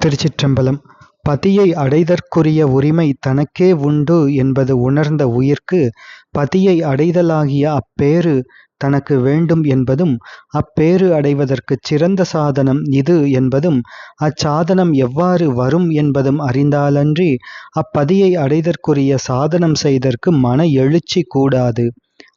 திருச்சிற்றம்பலம். பதியை அடைதற்குரிய உரிமை தனக்கே உண்டு என்பது உணர்ந்த உயிர்க்கு பதியை அடைதலாகிய அப்பேறு தனக்கு வேண்டும் என்பதும் அப்பேறு அடைவதற்குச் சிறந்த சாதனம் இது என்பதும் அச்சாதனம் எவ்வாறு வரும் என்பதும் அறிந்தாலன்றி அப்பதியை அடைதற்குரிய சாதனம் செய்தற்கு மன எழுச்சி கூடாது.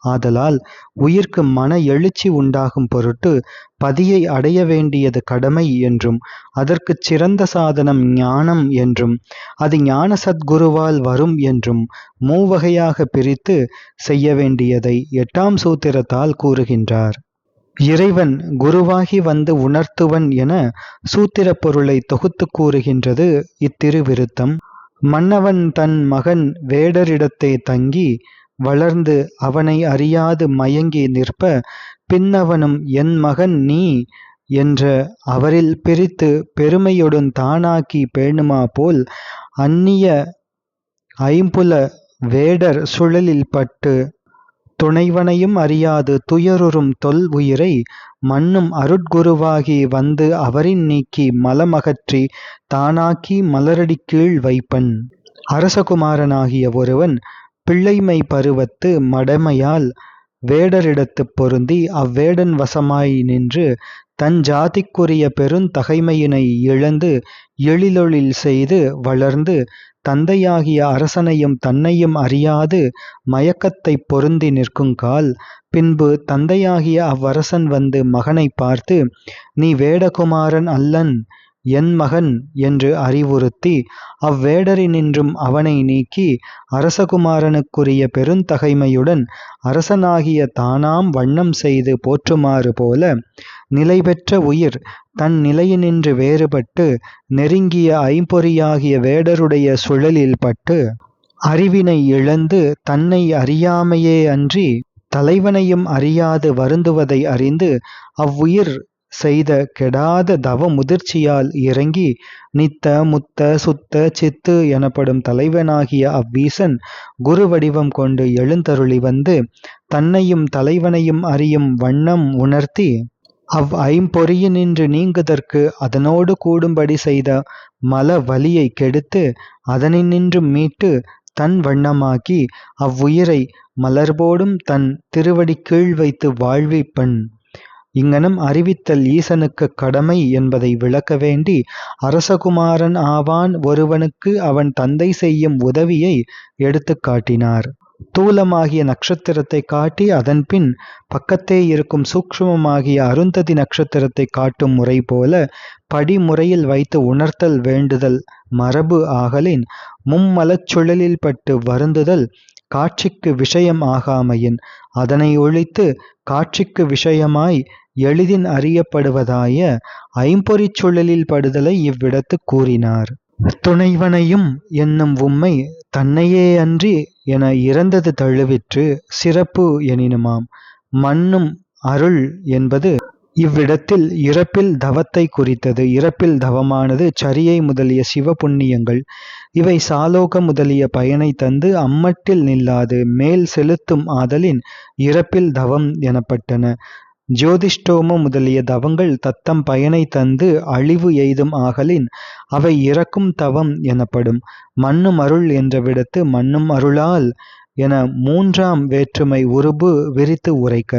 ஆதலால் உயிர்க்கு மன எழுச்சி உண்டாகும் பொருட்டு பதியை அடைய வேண்டியது கடமை என்றும் அதற்குச் சிறந்த சாதனம் ஞானம் என்றும் அது ஞான சத்குருவால் வரும் என்றும் மூவகையாக பிரித்து செய்ய வேண்டியதை எட்டாம் சூத்திரத்தால் கூறுகின்றார். இறைவன் குருவாகி வந்து உணர்த்துவன் என சூத்திர பொருளை தொகுத்துக் கூறுகின்றது இத்திருவிருத்தம். மன்னவன் தன் மகன் வேடரிடத்தை தங்கி வளர்ந்து அவனை அறியாது மயங்கி நிற்ப பின்னவனும் என் மகன் நீ என்ற அவரில் பிரித்து பெருமையுடன் தானாக்கி பேணுமா போல் அந்நிய ஐம்புல வேடர் சுழலில் பட்டு துணைவனையும் அறியாது துயருறும் தொல் உயிரை மண்ணும் அருட்குருவாகி வந்து அவரின் நீக்கி மலமகற்றி தானாக்கி மலரடி கீழ் வைப்பன். அரசகுமாரனாகிய ஒருவன் பிள்ளைமை பருவத்து மடமையால் வேடரிடத்துப் பொருந்தி அவ்வேடன் வசமாய் நின்று தன் ஜாதிக்குரிய பெருந்தகைமையினை இழந்து எழிலொழில் செய்து வளர்ந்து தந்தையாகிய அரசனையும் தன்னையும் அறியாது மயக்கத்தைப் பொருந்தி நிற்குங்கால் பின்பு தந்தையாகிய அவ்வரசன் வந்து மகனை பார்த்து நீ வேடகுமாரன் அல்லன் என் மகன் என்று அறிவுறுத்தி அவ்வேடரினின்றும் அவனை நீக்கி அரசகுமாரனுக்குரிய பெருந்தகைமையுடன் அரசனாகிய தானாம் வண்ணம் செய்து போற்றுமாறு போல நிலைபெற்ற உயிர் தன் நிலையினின்று வேறுபட்டு நெருங்கிய ஐம்பொறியாகிய வேடருடைய சுழலில் பட்டு அறிவினை இழந்து தன்னை அறியாமையே அன்றி தலைவனையும் அறியாது வருந்துவதை அறிந்து அவ்வுயிர் செய்த கெடாத தவ முதிர்ச்சியால் இறங்கி நித்த முத்த சுத்த சித்து எனப்படும் தலைவனாகிய அவ்வீசன் குரு வடிவம் கொண்டு எழுந்தருளி வந்து தன்னையும் தலைவனையும் அறியும் வண்ணம் உணர்த்தி அவ் ஐம்பொறியினின்று நீங்குதற்கு அதனோடு கூடும்படி செய்த மல வலியை கெடுத்து அதனினின்று மீட்டு தன் வண்ணமாக்கி அவ்வுயிரை மலர்போடும் தன் திருவடி கீழ் வைத்து வாழ்விப்பன். இங்ஙனம் அறிவித்தல் ஈசனுக்குக் கடமை என்பதை விளக்க வேண்டி அரசகுமாரன் ஆவான் ஒருவனுக்கு அவன் தந்தை செய்யும் உதவியை எடுத்துக் காட்டினார். தூலமாகிய நட்சத்திரத்தை காட்டி அதன்பின் பக்கத்தே இருக்கும் சூக்ஷ்மமாகிய அருந்ததி நட்சத்திரத்தை காட்டும் முறை போல படிமுறையில் வைத்து உணர்த்தல் வேண்டுதல் மரபு ஆகலின் மும்மலச்சுழலில் பட்டு வருந்துதல் காட்சிக்கு விஷயம் ஆகாமையின் அதனை ஒழித்து காட்சிக்கு விஷயமாய் எளிதின் அறியப்படுவதாய ஐம்பொறிச் சுழலில் படுதலை இவ்விடத்துக் கூறினார். துணைவனையும் என்னும் உம்மை தன்னையே அன்றி என இறந்தது தழுவிற்று சிறப்பு எனினுமாம். மண்ணும் அருள் என்பது இவ்விடத்தில் இறப்பில் தவத்தை குறித்தது. இறப்பில் தவமானது சரியை முதலிய சிவ புண்ணியங்கள் இவை சாலோக முதலிய பயனை தந்து அம்மட்டில் நில்லாது மேல் செலுத்தும் ஆதலின் இறப்பில் தவம் எனப்பட்டன. ஜோதிஷ்டோமம் முதலிய தவங்கள் தத்தம் பயனை தந்து அழிவு எய்தும் ஆகலின் அவை இறக்கும் தவம் எனப்படும். மண்ணும் அருள் என்ற விடத்து மண்ணும் அருளால் என மூன்றாம் வேற்றுமை உருபு விரித்து உரைக்க.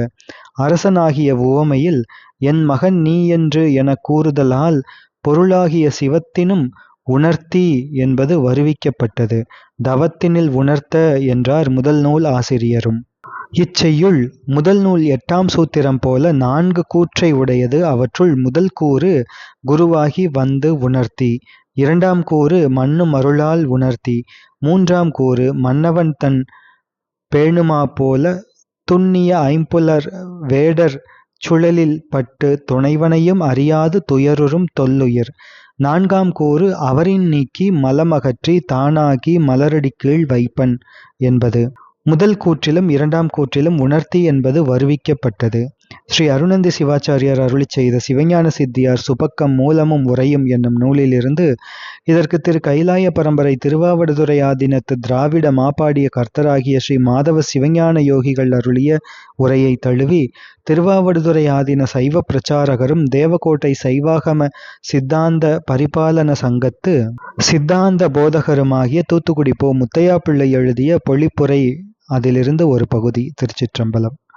அரசனாகிய உவமையில் என் மகன் நீ என்று என கூறுதலால் பொருளாகிய சிவத்தினும் உணர்த்தி என்பது வருவிக்கப்பட்டது. தவத்தினில் உணர்த்த என்றார் முதல் நூல் ஆசிரியரும். இச்செய்யுள் முதல் நூல் எட்டாம் சூத்திரம் போல நான்கு கூற்றை உடையது அவற்றுள் முதல் கூறு குருவாகி வந்து உணர்த்தி இரண்டாம் கூறு மண்ணு மருளால் உணர்த்தி மூன்றாம் கூறு மன்னவன் தன் பேணுமா போல துண்ணிய ஐம்புலர் வேடர் சுழலில் பட்டு துணைவனையும் அறியாது துயருறும் தொல்லுயிர் நான்காம் கூறு அவரின் நீக்கி மலமகற்றி தானாகி மலரடி கீழ் வைப்பன் என்பது. முதல் கூற்றிலும் இரண்டாம் கூற்றிலும் உணர்த்தி என்பது வருவிக்கப்பட்டது. ஸ்ரீ அருணந்தி சிவாச்சாரியார் அருளி செய்த சிவஞான சித்தியார் சுபக்கம் மூலமும் உரையும் என்னும் நூலிலிருந்து இதற்கு திரு கைலாய பரம்பரை திருவாவடுதுறை ஆதீனத்து திராவிட மாப்பாடிய கர்த்தராகிய ஸ்ரீ மாதவ சிவஞான யோகிகள் அருளிய உரையை தழுவி திருவாவடுதுறை ஆதீன சைவ பிரச்சாரகரும் தேவகோட்டை சைவாகம சித்தாந்த பரிபாலன சங்கத்து சித்தாந்த போதகருமாகிய தூத்துக்குடி போ முத்தையா பிள்ளை எழுதிய பொழிப்புரை அதிலிருந்து ஒரு பகுதி திருச்சிற்றம்பலம்.